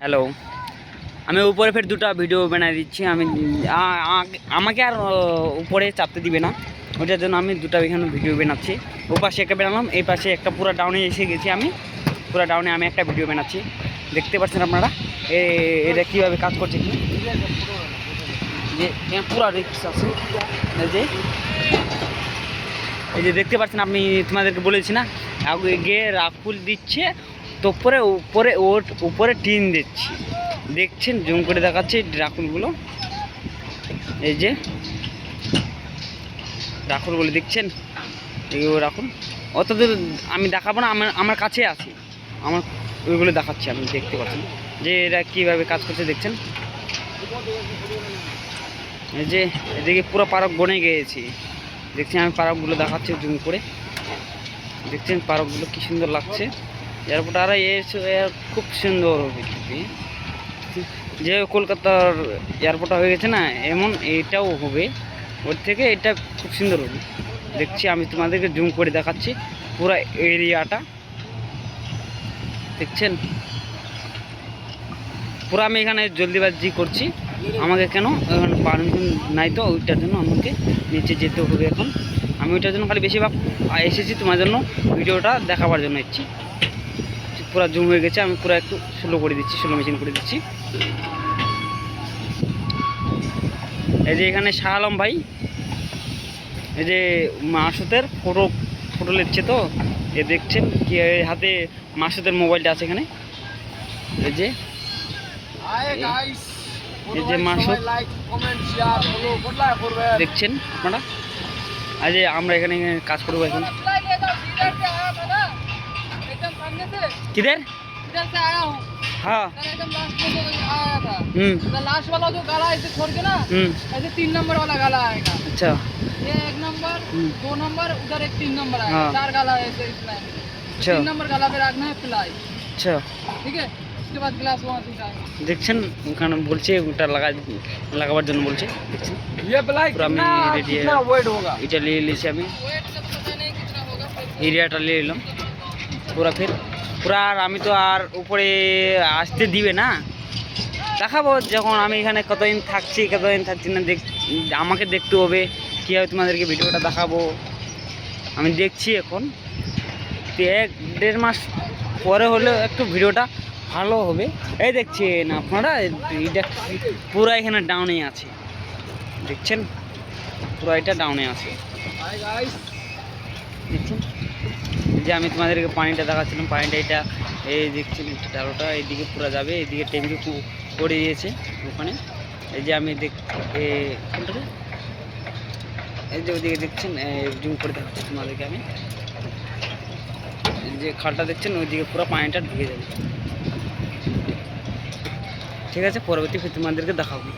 Hello আমি উপরে ফের দুটো ভিডিও বানিয়ে দিচ্ছি। আমি আমাকে আর উপরে চাপতে দিবে না। ওটার জন্য আমি দুটা এখানে ভিডিও বানাচ্ছি। ও পাশে একটা বানালাম, এই পাশে একটা পুরো ডাউনে এসে গেছি আমি। পুরো ডাউনে আমি একটা ভিডিও বানাচ্ছি। দেখতে পাচ্ছেন আপনারা? এটা কীভাবে কাজ করছে কি? যে পুরো রিক্স আছে। যে, এই যে দেখতে পাচ্ছেন আপনি তোমাদেরকে বলেছি না? আগে গিয়ে রাফুল দিচ্ছে তো উপরে উপরে ওর উপরে টিন দিচ্ছি। দেখছেন? জুম করে দেখাচ্ছি রাখুলগুলো এই যে রাখুলগুলো দেখছেন? এগুলো রাখুন অত দূর আমি দেখাবো না, আমার আমার কাছে আছে। আমার, ওইগুলো দেখাচ্ছি আমি, দেখতে পাচ্ছেন? যে এরা কীভাবে কাজ করছে, দেখছেন? এই যে, এদিকে পুরো পারক বনে গিয়েছি। দেখছেন? আমি পারকগুলো দেখাচ্ছি, জুম করে। দেখছেন? পারকগুলো কী সুন্দর লাগছে। এয়ারপোর্ট আর খুব সুন্দর হবে যে কলকাতার এয়ারপোর্টটা হয়ে গেছে না, এমন এটাও হবে। ওর থেকে এটা খুব সুন্দর হবে। দেখছি, আমি তোমাদেরকে জুম করে দেখাচ্ছি পুরো এরিয়াটা। দেখছেন? পুরো আমি এখানে জলদিবাজি করছি। আমাকে কেন? এখানে পারমিশন নাই তো, ওইটার জন্য আমাকে নিচে যেতে হবে এখন। আমি ওইটার জন্য খালি বেশিরভাগ এসেছি তোমার জন্য। ভিডিওটা দেখাবার জন্য এসেছি। পুরো জুম হয়ে গেছে আমি পুরো একটু স্লো করে দিচ্ছি স্লো মেশিন করে দিচ্ছি। এই যে এখানে শাহ আলম ভাই এই যে মাসুদের ফটো ফটো লিখছে তো এ দেখছেন কি হাতে মাসুদের মোবাইলটা আছে এখানে। এই যে এই যে মাসুদ। দেখছেন আপনারা? আজ যে আমরা এখানে কাজ করব এখন। কিদের इधर से आया हूँ হ্যাঁ सर एकदम लास्ट में जो आया था হুম तो लास्ट वाला जो गाला ऐसे छोड़ के ना হুম ऐसे तीन नंबर वाला गाला आएगा আচ্ছা ये एक नंबर हम्म। दो नंबर उधर एक तीन नंबर आएगा हाँ। चार गाला है ऐसे इस लाइन में अच्छा तीन नंबर गाला पे रखना है पिलाई আচ্ছা ठीक है उसके बाद गिलास वहाँ से उठाएंगे দেখছেন ওখানে বলছে ওটা লাগা লাগাবার জন্য বলছে দেখছেন ये पिलाई पूरा मैं ready है। वेट होगा এটা নিয়ে নিয়েছি আমি वेट तो पता नहीं कितना होगा এরিয়াটা নিয়ে এলাম পুরা ফের পুরা আর আমি তো আর উপরে আসতে দিবে না দেখাবো যখন আমি এখানে কতদিন থাকছি কতদিন থাকছি না দেখ আমাকে দেখতে হবে কীভাবে তোমাদেরকে ভিডিওটা দেখাবো আমি দেখছি এখন তো এক দেড় মাস পরে হলেও একটু ভিডিওটা ভালো হবে এই দেখছেন আপনারা এটা পুরো এখানে ডাউনে আছে দেখছেন পুরো এটা ডাউনে আছে हाय गाइस দেখছেন যে আমি তোমাদেরকে পানিটা দেখাচ্ছিলাম, পানিটা এটা এই দেখছেন ডালোটা এইদিকে পুরো যাবে, এইদিকে ট্যাঙ্কি করে দিয়েছে ওখানে। এই যে আমি দেখ এই যে ওদিকে দেখছেন জুম করে দেখাচ্ছি তোমাদেরকে আমি। যে খালটা দেখছেন, ওইদিকে পুরো পানিটা ঢুকে যাবে। ঠিক আছে, পরবর্তী তোমাদেরকে দেখাবো।